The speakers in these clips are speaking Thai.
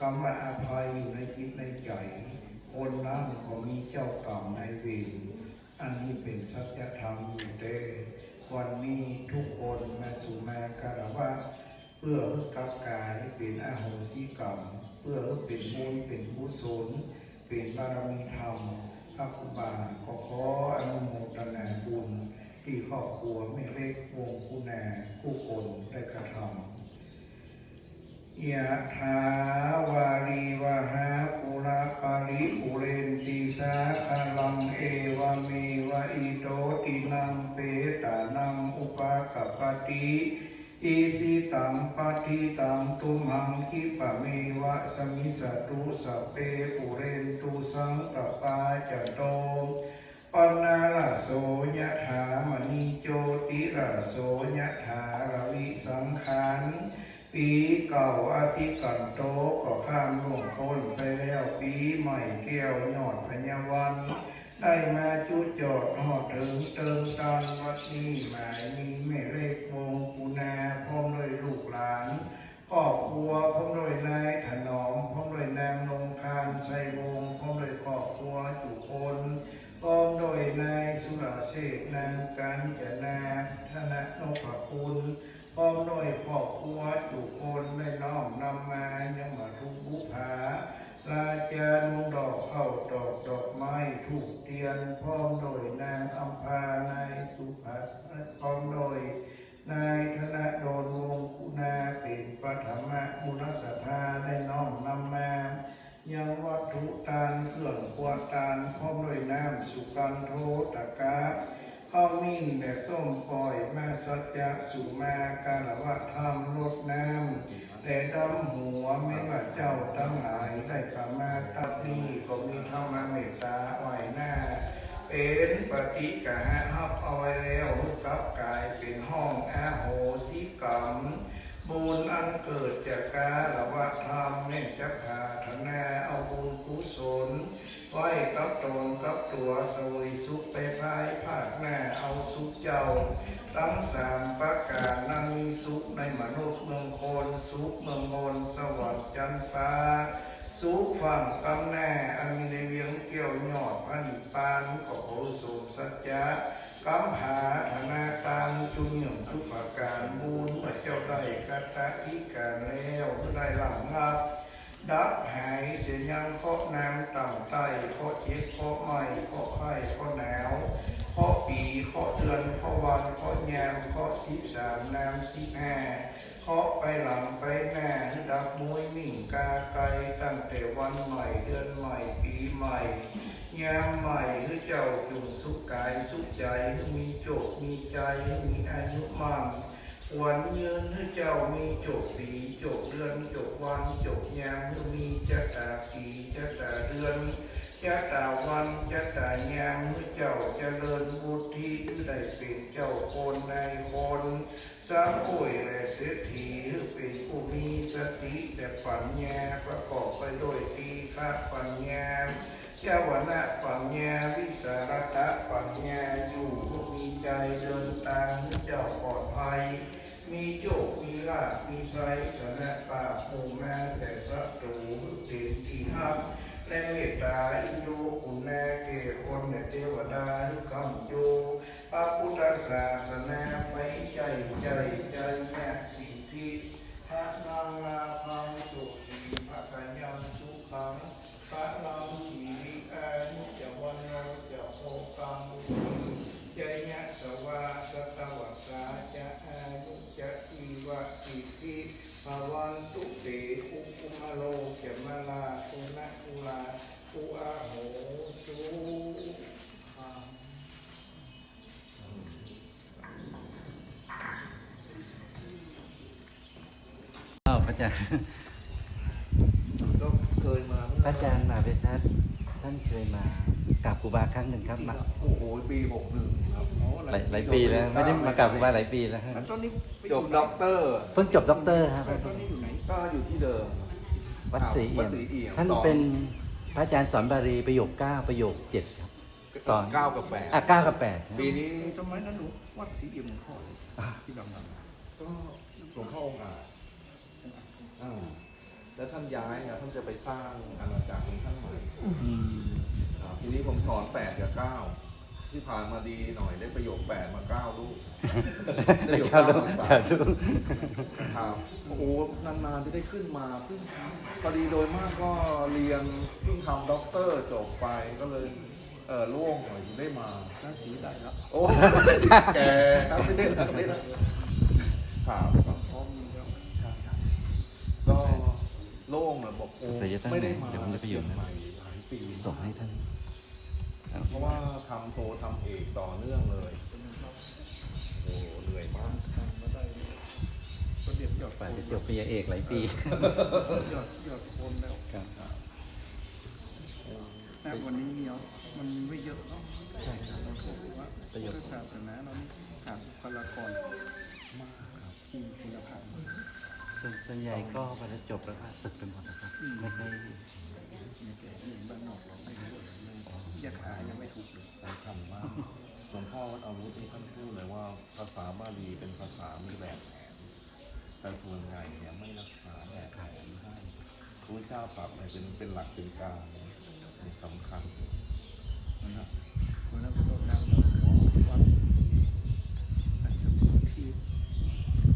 กรรมอภัยอยู่ในจิตในใจ คนนั้นก็มีเจ้ากรรมในเวรอันนี้เป็นสัจธรรมอยู่เด้วันนี้ทุกคนมาสู่มาคารวะเพื่อให้กับกายเป็นอาโหสิกรรม เพื่อเป็นบุญเป็นกุศลเป็นบารมีธรรมพระครูบาก็ขออนุโมทนาบุญที่ครอบครัวไม่เล็กวงคุณาผู้คนได้กระทำ ยะถาวาลีวะหาปุราปาริปุเรนติสาคาลังเอวเมวะอิโตตินังเปตานังอุปากปปติอิสิตังปฏิตังตุมังคิปะเมวะสมิสตุสเปปุเรนตุสังกปาจโตปนาลโสยะถามณีโจติระโสยะถาระวิสังขาร ปีเก่าอาทิกันโตก็ข้ามล่วงพ้นไปแล้วปีใหม่แก้วยอดพญาวัน ได้มาจุจอดหอดถึงเติมตอนวัดนี้หมายมีแม่เล็กวงกุณาพร้อมด้วยลูกหลานครอบครัวพร้อมด้วยนายถนอมพร้อมด้วยนางลงคานชัยวงศ์พร้อมด้วยครอบครัวจุคนพร้อมโดยนายสุรเชษฐ์นางการจนาธนนพคุณ อบครัวจุคนได้น้อมนำมายังมาทุกบุภาราชาลงดอกเข้าดอกดอกไม้ถูกเทียนพร้อมโดยนางอัมพานายสุภัสพร้อมโดย นายธนดลวงคุณาเป็นปฐมะมุนสถาได้น้อมนำมายังวัตถุทานเครื่องควทานพร้อมโดยน้ำสุกันโทตะกา ข้าวมิ่นและส้มปล่อยมาสัจจะสุมาการวะธรรมลดน้ำแต่ดำหัวไม่ว่าเจ้าทั้งหลายได้กรรมาตัดนี้ก็มีเท่านั้นเมตตาไว้หน้า เป็นปฏิกะฮับเอาไว้แล้วรูปกับกายเป็นห้องอาโหสิกรรมบุญอันเกิดจากการละวะธรรมเน่จะขาธนาเอาบุญกุศล ไว้กับตนกับตัวสวยสุขไปภายภาคหน้าเอาสุขเจ้าทั้งสามประการนั่งมีสุขในมนุษย์เมืองคนสุขเมืองมนสวรรค์จันทร์ฟ้า สุขฝั่งกำแน่อันมีในเวียงเกี่ยวหยอดพระนิพพานก็โหสูงสัจจะกำหาธนาตามจุนหนึ่งทุกประการมูลพระเจ้าได้กตะอิการแล้วได้หลังงับ ดับหายเสียยังเคาะน้ำต่ำใต้เคาะเจ็บเคาะไหม้เคาะไข้เคาะหนาวเคาะปีเคาะเดือนเคาะวันเคาะยามเคาะสิบสามน้ำสิบห้าเคาะไปหลังไปหน้าดับมวยมิ่งกาไกลตั้งแต่วันใหม่เดือนใหม่ปีใหม่ยามใหม่ให้เจ้าจงสุขกายสุขใจมีโจกมีใจมีอายุมั่ วันยืนให้เจ้ามีโจกปีโจกเดือนโจกวันโจกยามมีจะตาปีจะตาเดือนจะตาวันจะตายามให้เจ้าเจริญบุตรที่ได้เป็นเจ้าคนในคนสางป่วยและเศรษฐีให้เป็นผู้มีสติและปัญญาประกอบไปด้วยตีฆะปัญญาเจ้าวนะปัญญาวิสารตะปัญญาอยู่มีใจเดินตามเจ้าปลอดภัย มีโจกมีลาภมีไสยสนะปาหมู่แม่แต่ศัตรูเป็นที่ฮักและเมตตาอิโยคุณแน่เกคนเทวดาทุกคำโยพระพุทธศาสนาไปใจใจใจแม่สิ่งที่พระนางลาภังสุขีพระกัญญาสุขังพระนามสีริอานุจะวันโนจะโอกังมุนีจยะสวาสตวัสสาจะอานุจะอีวะสิท ธิภวันตุเตอุคุมโลจะมาลาอุณอุลาอุอาโหสุขังอ้าวพระอาจารย์ก็เคยมาพระอาจารย์มาเป็นท่านท่านเคยมาก ราบครูบาครั้งหนึ่งครับมาโอ้โหปีหกหนึ่งครับอ๋อหลายหลายปีแล้วไม่ได้มากราบครูบาหลายปีแล้วครับแล้วตอนนี้ไปอจยู่บไหนด็อกเตอร์ เพิ่งจบด็อกเตอร์ครับแล้วตอนนี้อยู่ไหน ก็อยู่ที่เดิม วัดศรีเอี่ยวัมดศรีเอี่ยมท่านสอน เป็นพระอาจารย์สอนบาลีประโยคเก้าประโยคเจ็ดครับ สอน เก้ากับแปดอะเก้ากับแปดปีนี้สมัยนั้นหนูวัดศรีเอี่ยมหลวงพ่อที่ดังๆก็หลวงพ่อองค์อาจอ่าแล้วท่านย้ายเนี่ยท่านจะไปสร้างอาณาจักรของท่านใหม่ สอนแปดกับเก้าที่ผ่านมาดีหน่อยได้ประโยคแปดมาเก้าลูกได้ประโยคครับเก้ามาสาครัมบครับโอ้โหนานๆจะได้ขึ้นมาเพิ่งพอดีโดยมากก็เรียนเพิ่งทำด็อกเตอร์จบไปก็เลยเออล่วงหน่อยถึงได้มาราศีได้ครับโอ้แกครับไม่ได้ไม่ได้ครับพร้อมมีแล้วก็โล่งเลยบอกโอ้เสียตั้งไม่ได้มาเดี๋ยวผมจะไปอยู่นะเชีงใหม่หลายปีส่งให้ท่าน เพราะว่าทำโททำเอกต่อเนื่องเลย โอ้เหนื่อยมากทำมาได้ก็เด็ดยอดไปจะจบปริญญาเอกหลายปียอดยอดโคนแล้วครับแต่วันนี้เนี่ยมันไม่เยอะเนาะใช่ครับเราก็บอกว่าประโยชน์พุทธศาสนาเรานี่ขาดบุคลากรมากครับมีคุณภาพส่วนส่วนใหญ่ก็พอจะจบแล้วก็ศึกเป็นหมดนะครับอืมไม่ค่อย มีแต่ที่บ้านนอกเราไม่รู้ ยัดหายังไม่ถูกเลยสำคัญมากหลวงพ่อวัดอาวุธนี่ท่านพูดเลยว่าภาษาบาลีเป็นภาษามีแบบแผนแต่ส่วนใหญ่เนี่ยไม่รักษาแบบแผนให้พระเจ้าปรับเนี่ยเป็นเป็นหลักเป็นกลางเป็นสำคัญนะครับ คนนั้นก็ต้องนำเราหมอวัดอาสมที่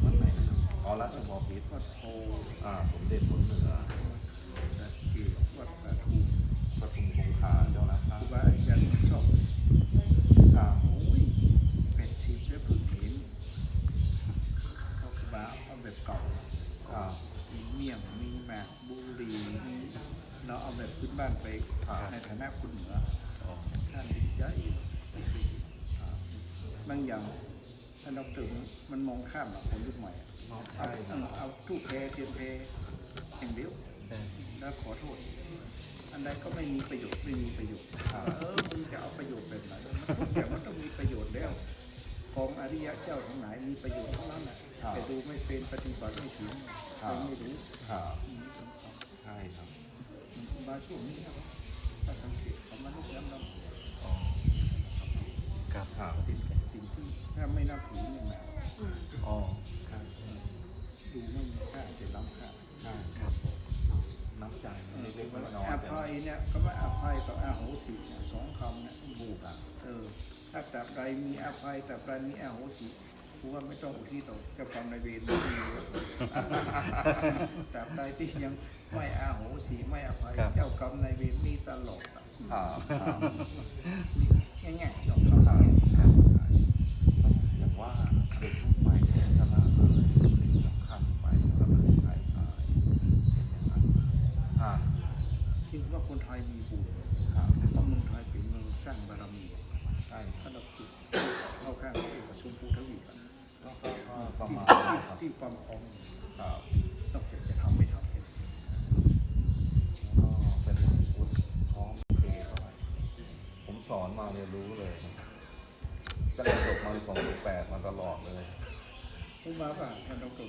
วัดไหนนะครับ อ๋อราชบพิตร วัดโพ อ่าสมเด็จผลเหนือ วัดสักเกตวัดปะทู ปทุมคงคาเจ้านะค ค รั รู บ บาอาจารย์ชอบ ครับ โอ้ยเป็ดสิบแล้วเพิ่งเห็นเขาครูบาเอาแบบเก่า ครับ มีเมี่ยงมีหมากบุรีมีเราเอาแบบ พื้นบ้านไปในฐานะคุณเหนืออ๋อท่านดีใจบางอย่างท่านดอกเตอร์มันมองข้ามอะคนยุคใหม่อะเนาะเอาใช่ครับเอาตู้แพรเทียนแพรอย่างเดียวใช่แล้วขอโทษ อันใดก็ไม่มีประโยชน์ไม่มีประโยชน์เออมึงจะเอาประโยชน์แบบไหนทุกอย่างมันต้องมีประโยชน์แล้วของอริยะเจ้าทั้งหลายมีประโยชน์ทั้งนั้นแหละแต่ดูไม่เป็นปฏิบัติไม่ถึงเราไม่รู้ บาช่วงนี้ครับถ้าสังเกตของมนุษย์แล้วเราอ๋อครับครับเป็นสิ่งที่ถ้าไม่นับถือเนี่ยนะอ๋อครับดูไม่มีค่าแต่ล้ำค่าใช่ครับน้ำใจเล็กๆน้อยอภัยเนี่ยก็ว่าอภัยกับอาโหสิเนี่ยสองคำเนี่ยบูกอะเออถ้าแตราบใดมีอภัยตราบใดมีอาโหสิกูว่าไม่ต้องอุทิศต่อเจ้ากรรมนเวรไม่มีตราบใดที่ยัง ไม่อาโหสิไม่อภัยครับ เจ้ากรรมนายเวรมีตลอดอะครับครับง่ายๆดอกคำครับครับอย่างว่าเด็กรุ่นใหม่เนี่ยชนะเลยสิ่งสำคัญไปสำหรับประเทศไทยไทยเป็นอย่างนั้นอ่าคิดว่าคนไทยมีบุญครับเพราะเมืองไทยเป็นเมืองสร้างบารมีใช่ถ้าเราคิดเข้าข้างเอกชนภูทวีปอะก็ก็ก็ประที่มาณที่นั้นครับที่ความพร้อมครับ สองแปดมาตลอดเลยผู้มาป่ะท่านดร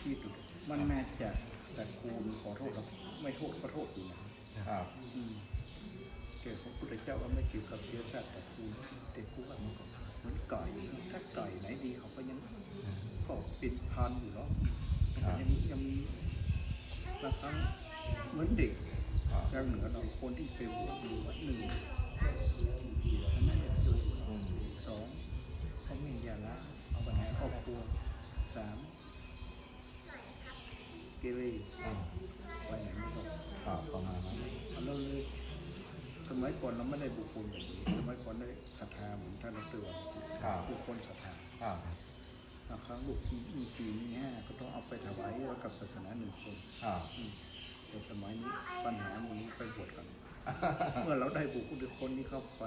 ที่ตุมันน่าจะแต่ครูขอโทษครับไม่โทษก็โทษอยู่นะครับอืมเกี่ยวกับพระพุทธเจ้าว่าไม่เกี่ยวกับเชื้อชาติแต่ครูแต่ครูว่ามันก็เหมือนไก่ถ้าไก่ไหนดีเขาก็ยังก็เป็นพันอยู่เนาะยังยังมีบางครั้งเหมือนเด็กครับทางเหนือเราคนที่ไปบวชอยู่วัดหนึ่ง สมัยก่อนเราไม่ได้บุคคลแบบนี้สมัยก่อนได้ศรัทธาเหมือนท่านดรวันครับ บุคคลศรัทธาครับบางครั้งลูกมีมีสี่มีห้าก็ต้องเอาไปถวายไว้กับศาสนาหนึ่งคนครับอืมแต่สมัยนี้ปัญหามันนี้ไปบวชกัน เมื่อเราได้บุคคลคนนี้เข้าไป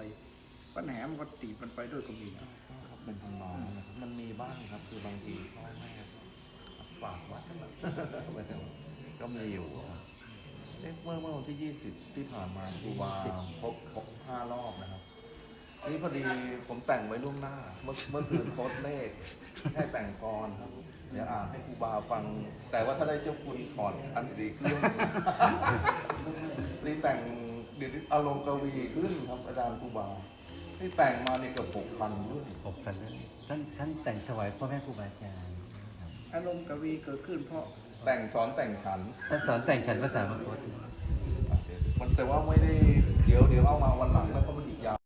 ปัญหามันก็ตีมันไปด้วยก็มีนะก็เป็นทำนองนั้นนะครับมันมีบ้างครับ คือบางทีพ่อแม่ฝากไว้ก็มีอยู่ครับ เอ๊ะเมื่อเมื่อวันที่ 20 ที่ผ่านมาครูบาพบพบห้ารอบนะครับ นี่พอดีผมแต่งไว้ล่วงหน้า เมื่อเมื่อคืนโพสต์เลขให้แต่งกรครับเดี๋ยวอ่านให้ครูบาฟัง แต่ว่าถ้าได้เจ้าคุณถอนอันอีกเรื่องหนึ่งนี่แต่งเดี๋ยวนี้อารมณ์กวีขึ้นครับอาจารย์ครูบาที่แต่งมาเนี่ยเกือบหกพันเรื่องผมฟันแล้วท่านท่านแต่งถวายพ่อแม่ครูบาอาจารย์ครับอารมณ์กวีเกิดขึ้นเพราะ แต่งสอนแต่งฉันท่านสอนแต่งฉันภาษาบาลีมันแต่ว่าไม่ได้เดี๋ยวเดี๋ยวเอามาวันหลังแล้ว